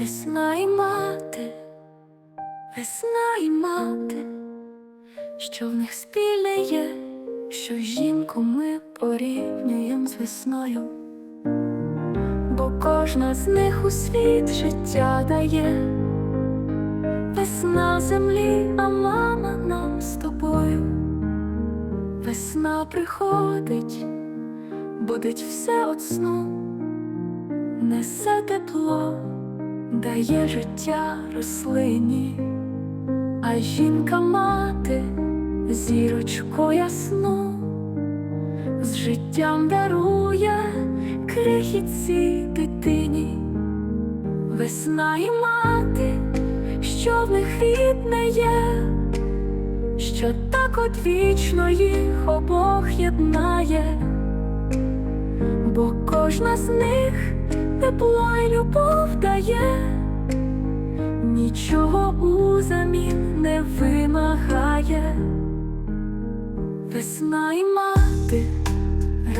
Весна і мати, весна і мати, що в них спільне є, що жінку ми порівнюємо з весною, бо кожна з них у світ життя дає, весна землі, а мама нам з тобою, весна приходить, будить все от сну, несе тепло дає життя рослині, а жінка мати зірочку ясну, з життям дарує крихітці дитині, весна і мати, що в них рідне є що так от вічно їх обох єднає, бо кожна з них тепло й любов дає, нічого узамін не вимагає, весна і мати,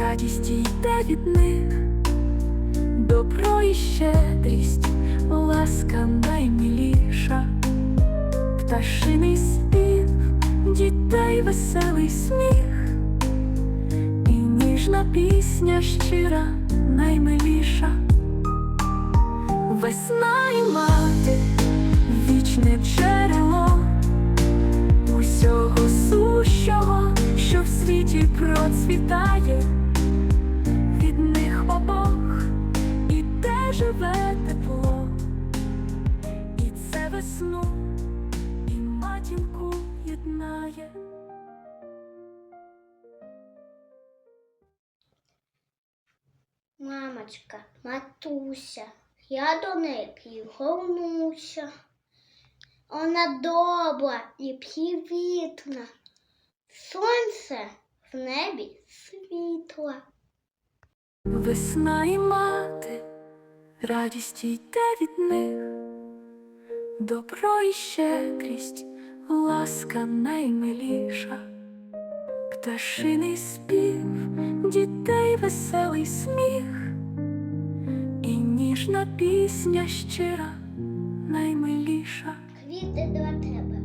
радість йде від них, добро і щедрість, ласка наймиліша, пташиний спів дітей веселий сміх, і ніжна пісня щира наймиліша, весна і мати, вічне джерело усього сущого, що в світі процвітає, від них обох іде живе тепло, і це весну і матінку єднає. Мамочка, матуся, я до неї горнуся. Вона добра і привітна. Сонце в небі світло. Весна і мати, радість йде від них, добро і щедрість, ласка наймиліша, пташиний спів, дітей веселий сміх, ніжна пісня щира наймиліша. Квіти для тебе